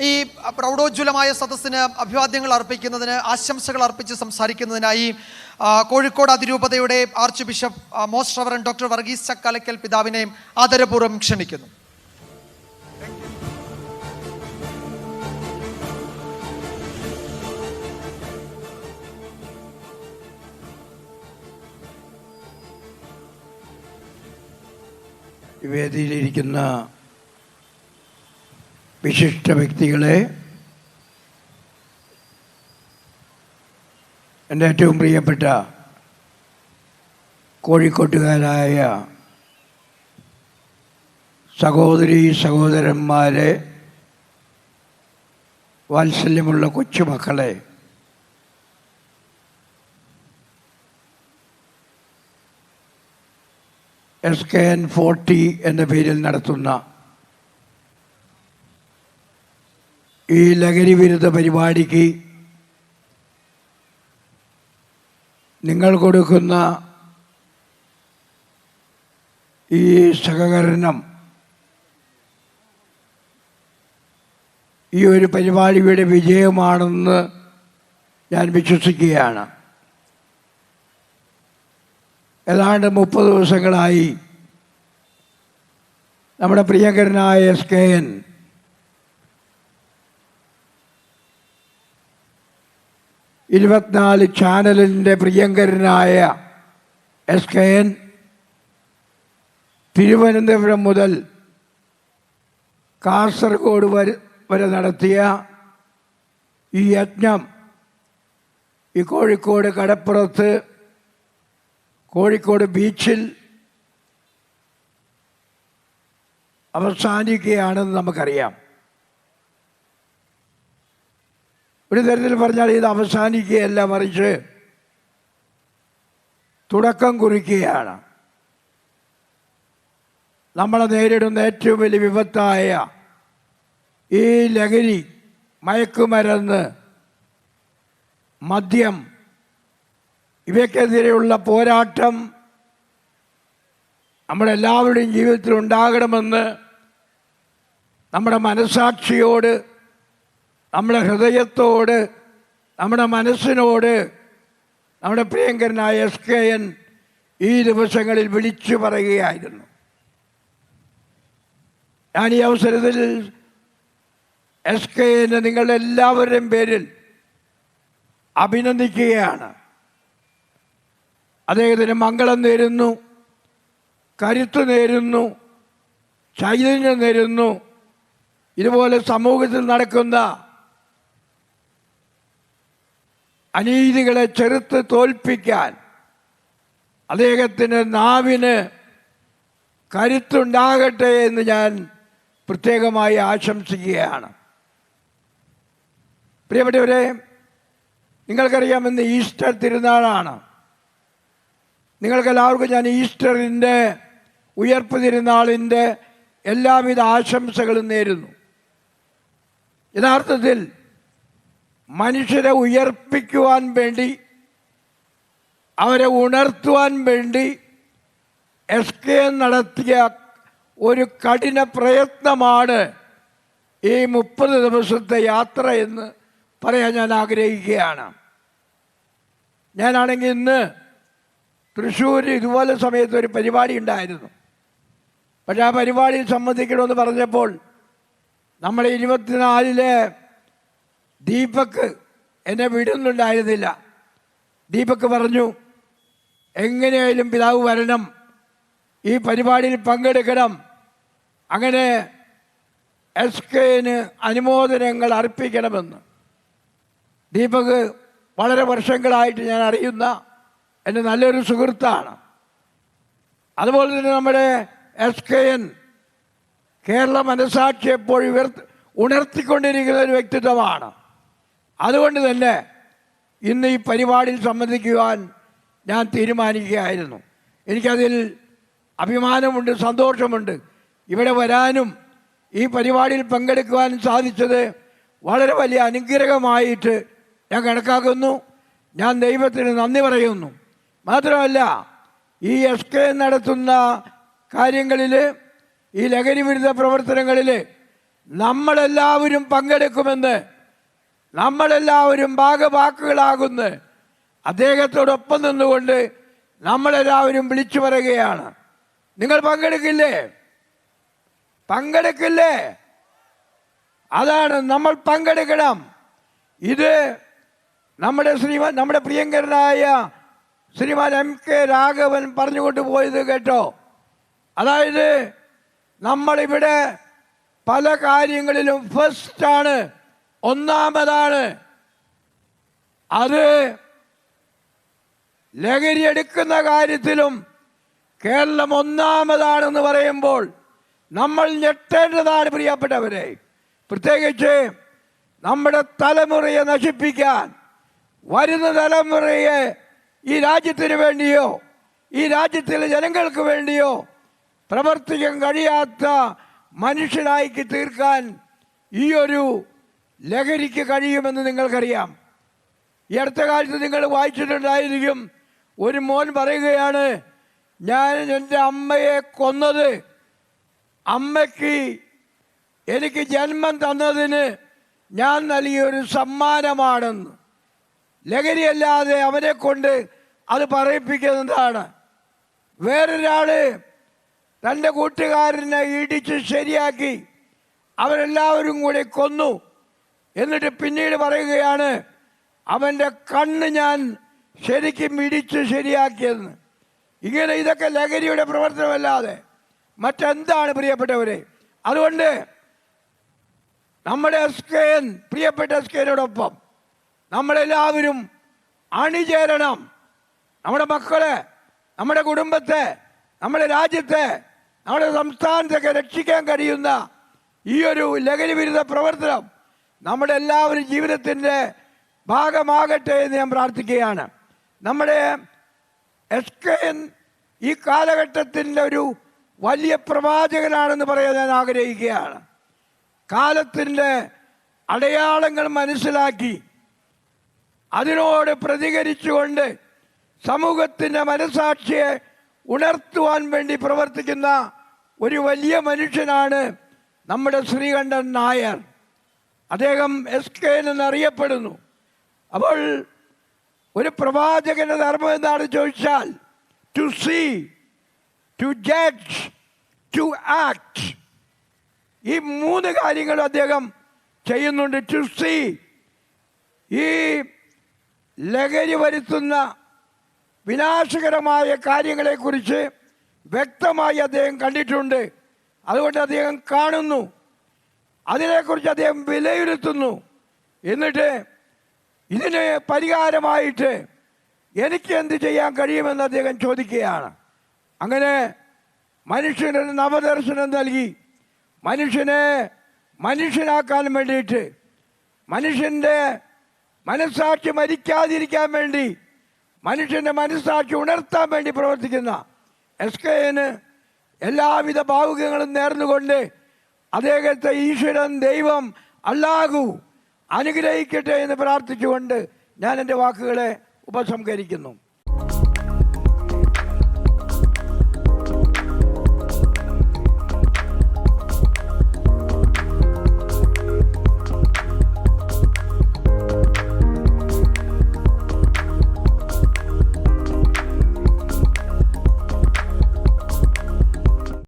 ഈ പ്രൗഢോജ്വലമായ സദസ്സിന് അഭിവാദ്യങ്ങൾ അർപ്പിക്കുന്നതിന് ആശംസകൾ അർപ്പിച്ച് സംസാരിക്കുന്നതിനായി കോഴിക്കോട് അതിരൂപതയുടെ archbishop most reverend doctor Varghese Chakkalakkal പിതാവിനെയും ആദരപൂർവം ക്ഷണിക്കുന്നു. വേദിയിലിരിക്കുന്ന വിശിഷ്ട വ്യക്തികളെ എന്റെ ഏറ്റവും പ്രിയപ്പെട്ട കോഴിക്കോട്ടുകാരായ സഹോദരി സഹോദരന്മാരെ വാത്സല്യമുള്ള കൊച്ചുമക്കളെ എസ് കെ എൻ ഫോർട്ടി എന്ന പേരിൽ നടത്തുന്ന ഈ ലഹരി വിരുദ്ധ പരിപാടിക്ക് നിങ്ങൾ കൊടുക്കുന്ന ഈ സഹകരണം ഈ ഒരു പരിപാടിയുടെ വിജയമാണെന്ന് ഞാൻ വിശ്വസിക്കുകയാണ്. ഏതാണ്ട് മുപ്പത് ദിവസങ്ങളായി നമ്മുടെ പ്രിയങ്കരനായ എസ് കെ എൻ ഇരുപത്തിനാല് ചാനലിന്റെ പ്രിയങ്കരനായ എസ് കെ എൻ. തിരുവനന്തപുരം മുതൽ കാസർഗോഡ് വരെ വരെ നടത്തിയ ഈ യജ്ഞം ഈ കോഴിക്കോട് കടപ്പുറത്ത് കോഴിക്കോട് ബീച്ചിൽ അവസാനിക്കുകയാണെന്ന് നമുക്കറിയാം. ഒരു തരത്തിൽ പറഞ്ഞാൽ ഇത് അവസാനിക്കുകയല്ല മറിച്ച് തുടക്കം കുറിക്കുകയാണ്. നമ്മളെ നേരിടുന്ന ഏറ്റവും വലിയ വിപത്തായ ഈ ലഹരി മയക്കുമരുന്ന് മദ്യം ഇവയ്ക്കെതിരെയുള്ള പോരാട്ടം നമ്മളെല്ലാവരുടെയും ജീവിതത്തിൽ ഉണ്ടാകണമെന്ന് നമ്മുടെ മനസാക്ഷിയോട് നമ്മുടെ ഹൃദയത്തോട് നമ്മുടെ മനസ്സിനോട് നമ്മുടെ പ്രിയങ്കരനായ എസ് കെ എൻ ഈ ദിവസങ്ങളിൽ വിളിച്ചു പറയുകയായിരുന്നു. ഞാൻ ഈ അവസരത്തിൽ എസ് കെ എന്നെ നിങ്ങളുടെ എല്ലാവരുടെയും പേരിൽ അഭിനന്ദിക്കുകയാണ്. അദ്ദേഹത്തിന് മംഗളം നേരുന്നു കരുത്ത് നേരുന്നു ചൈതന്യം നേരുന്നു. ഇതുപോലെ സമൂഹത്തിൽ നടക്കുന്ന അനീതികളെ ചെറുത്ത് തോൽപ്പിക്കാൻ അദ്ദേഹത്തിന്റെ നാവിന് കരുത്തുണ്ടാകട്ടെ എന്ന് ഞാൻ പ്രത്യേകമായി ആശംസിക്കുകയാണ്. പ്രിയപ്പെട്ടവരെ നിങ്ങൾക്കറിയാം ഇന്ന് ഈസ്റ്റർ തിരുനാളാണ്. നിങ്ങൾക്കെല്ലാവർക്കും ഞാൻ ഈസ്റ്ററിന്റെ ഉയർപ്പ് തിരുനാളിന്റെ എല്ലാവിധ ആശംസകളും നേരുന്നു. യഥാർത്ഥത്തിൽ മനുഷ്യരെ ഉയർപ്പിക്കുവാൻ വേണ്ടി അവരെ ഉണർത്തുവാൻ വേണ്ടി എസ് കെ നടത്തിയ ഒരു കഠിന പ്രയത്നമാണ് ഈ മുപ്പത് ദിവസത്തെ യാത്ര എന്ന് പറയാൻ ഞാൻ ആഗ്രഹിക്കുകയാണ്. ഞാനാണെങ്കിൽ ഇന്ന് തൃശ്ശൂർ ഇതുപോലെ സമയത്ത് ഒരു പരിപാടി ഉണ്ടായിരുന്നു. പക്ഷേ ആ പരിപാടിയിൽ സംബന്ധിക്കണമെന്ന് പറഞ്ഞപ്പോൾ നമ്മുടെ ഇരുപത്തിനാലിലെ ദീപക് എന്നെ വിടുന്നുണ്ടായിരുന്നില്ല. ദീപക് പറഞ്ഞു എങ്ങനെയായാലും പിതാവ് വരണം. ഈ പരിപാടിയിൽ പങ്കെടുക്കണം. അങ്ങനെ എസ് കെന് അനുമോദനങ്ങൾ അർപ്പിക്കണമെന്ന്. ദീപക് വളരെ വർഷങ്ങളായിട്ട് ഞാൻ അറിയുന്ന എന്റെ നല്ലൊരു സുഹൃത്താണ്. അതുപോലെ തന്നെ നമ്മുടെ എസ് കെ എൻ കേരള മനസാക്ഷി എപ്പോഴും ഉയർ ഉണർത്തിക്കൊണ്ടിരിക്കുന്ന ഒരു വ്യക്തിത്വമാണ്. അതുകൊണ്ട് തന്നെ ഇന്ന് ഈ പരിപാടിയിൽ സംബന്ധിക്കുവാൻ ഞാൻ തീരുമാനിക്കുകയായിരുന്നു. എനിക്കതിൽ അഭിമാനമുണ്ട് സന്തോഷമുണ്ട്. ഇവിടെ വരാനും ഈ പരിപാടിയിൽ പങ്കെടുക്കുവാനും സാധിച്ചത് വളരെ വലിയ അനുഗ്രഹമായിട്ട് ഞാൻ കണക്കാക്കുന്നു. ഞാൻ ദൈവത്തിന് നന്ദി പറയുന്നു. മാത്രമല്ല ഈ എസ് കെ നടത്തുന്ന കാര്യങ്ങളിൽ ഈ ലഹരി വിരുദ്ധ പ്രവർത്തനങ്ങളിൽ നമ്മളെല്ലാവരും പങ്കെടുക്കുമെന്ന് നമ്മളെല്ലാവരും ഭാഗവാക്കുകളാകുന്ന അദ്ദേഹത്തോടൊപ്പം നിന്നുകൊണ്ട് നമ്മളെല്ലാവരും വിളിച്ചു പറയുകയാണ്. നിങ്ങൾ പങ്കെടുക്കില്ലേ? പങ്കെടുക്കില്ലേ? അതാണ് നമ്മൾ പങ്കെടുക്കണം. ഇത് നമ്മുടെ ശ്രീമാൻ നമ്മുടെ പ്രിയങ്കരനായ ശ്രീമാൻ എം കെ രാഘവൻ പറഞ്ഞുകൊണ്ട് പോയത് കേട്ടോ. അതായത് നമ്മളിവിടെ പല കാര്യങ്ങളിലും ഫസ്റ്റാണ് ഒന്നാമതാണ് അത് ലഹരി എടുക്കുന്ന കാര്യത്തിലും കേരളം ഒന്നാമതാണെന്ന് പറയുമ്പോൾ നമ്മൾ ഞെട്ടേണ്ടതാണ് പ്രിയപ്പെട്ടവരെ. പ്രത്യേകിച്ച് നമ്മുടെ തലമുറയെ നശിപ്പിക്കാൻ വരുന്ന തലമുറയെ ഈ രാജ്യത്തിന് വേണ്ടിയോ ഈ രാജ്യത്തിലെ ജനങ്ങൾക്ക് വേണ്ടിയോ പ്രവർത്തിക്കാൻ കഴിയാത്ത മനുഷ്യനായിക്ക് തീർക്കാൻ ഈ ഒരു ലഹരിക്ക് കഴിയുമെന്ന് നിങ്ങൾക്കറിയാം. ഈ അടുത്ത കാലത്ത് നിങ്ങൾ വായിച്ചിട്ടുണ്ടായിരിക്കും. ഒരു മോൻ പറയുകയാണ് ഞാൻ എന്റെ അമ്മയെ കൊന്നത്. അമ്മയ്ക്ക് എനിക്ക് ജന്മം തന്നതിന് ഞാൻ നൽകിയൊരു സമ്മാനമാണെന്ന്. ലഹരിയല്ലാതെ അവനെ കൊണ്ട് അത് പറയിപ്പിക്കുന്നതാണ്. വേറൊരാൾ തന്റെ കൂട്ടുകാരനെ ഇടിച്ച് ശരിയാക്കി അവരെല്ലാവരും കൂടി കൊന്നു. എന്നിട്ട് പിന്നീട് പറയുകയാണ് അവന്റെ കണ്ണ് ഞാൻ ശരിക്കും ഇടിച്ച് ശരിയാക്കിയെന്ന്. ഇങ്ങനെ ഇതൊക്കെ ലഹരിയുടെ പ്രവർത്തനമല്ലാതെ മറ്റെന്താണ് പ്രിയപ്പെട്ടവരെ? അതുകൊണ്ട് നമ്മുടെ എസ് കെ എൻ പ്രിയപ്പെട്ട എസ് കെ എനോടൊപ്പം നമ്മളെല്ലാവരും അണിചേരണം. നമ്മുടെ മക്കളെ നമ്മുടെ കുടുംബത്തെ നമ്മുടെ രാജ്യത്തെ നമ്മുടെ സംസ്ഥാനത്തൊക്കെ രക്ഷിക്കാൻ കഴിയുന്ന ഈ ഒരു ലഹരി വിരുദ്ധ പ്രവർത്തനം നമ്മുടെ എല്ലാവരും ജീവിതത്തിന്റെ ഭാഗമാകട്ടെ എന്ന് ഞാൻ പ്രാർത്ഥിക്കുകയാണ്. നമ്മുടെ എസ് കെ എൻ ഈ കാലഘട്ടത്തിന്റെ ഒരു വലിയ പ്രവാചകനാണെന്ന് പറയാൻ ഞാൻ ആഗ്രഹിക്കുകയാണ്. കാലത്തിന്റെ അടയാളങ്ങൾ മനസ്സിലാക്കി അതിനോട് പ്രതികരിച്ചുകൊണ്ട് സമൂഹത്തിന്റെ മനസാക്ഷിയെ ഉണർത്തുവാൻ വേണ്ടി പ്രവർത്തിക്കുന്ന ഒരു വലിയ മനുഷ്യനാണ് നമ്മുടെ ശ്രീകണ്ഠൻ നായർ. അദ്ദേഹം എസ് കെ എന്നറിയപ്പെടുന്നു. അപ്പോൾ ഒരു പ്രവാചകന്റെ ധർമ്മം എന്താണ് ചോദിച്ചാൽ to see to judge to act ഈ മൂന്ന് കാര്യങ്ങൾ അദ്ദേഹം ചെയ്യുന്നുണ്ട്. ടു സീ ഈ ലഹരി വരുത്തുന്ന വിനാശകരമായ കാര്യങ്ങളെക്കുറിച്ച് വ്യക്തമായി അദ്ദേഹം കണ്ടിട്ടുണ്ട്. അതുകൊണ്ട് അദ്ദേഹം കാണുന്നു. അതിനെക്കുറിച്ച് അദ്ദേഹം വിലയിരുത്തുന്നു. എന്നിട്ട് ഇതിന് പരിഹാരമായിട്ട് എനിക്ക് എന്ത് ചെയ്യാൻ കഴിയുമെന്ന് അദ്ദേഹം ചോദിക്കുകയാണ്. അങ്ങനെ മനുഷ്യനൊരു നവദർശനം നൽകി. മനുഷ്യനെ മനുഷ്യനാക്കാൻ വേണ്ടിയിട്ട് മനുഷ്യന്റെ മനസ്സാക്ഷി മരിക്കാതിരിക്കാൻ വേണ്ടി മനുഷ്യന്റെ മനസ്സാക്ഷി ഉണർത്താൻ വേണ്ടി പ്രവർത്തിക്കുന്ന എസ് കെ എന് എല്ലാവിധ ഭാവുകങ്ങളും നേർന്നുകൊണ്ട് അദ്ദേഹത്തെ ഈശ്വരൻ ദൈവം അല്ലാഹു അനുഗ്രഹിക്കട്ടെ എന്ന് പ്രാർത്ഥിച്ചുകൊണ്ട് ഞാൻ എന്റെ വാക്കുകളെ ഉപസംഹരിക്കുന്നു.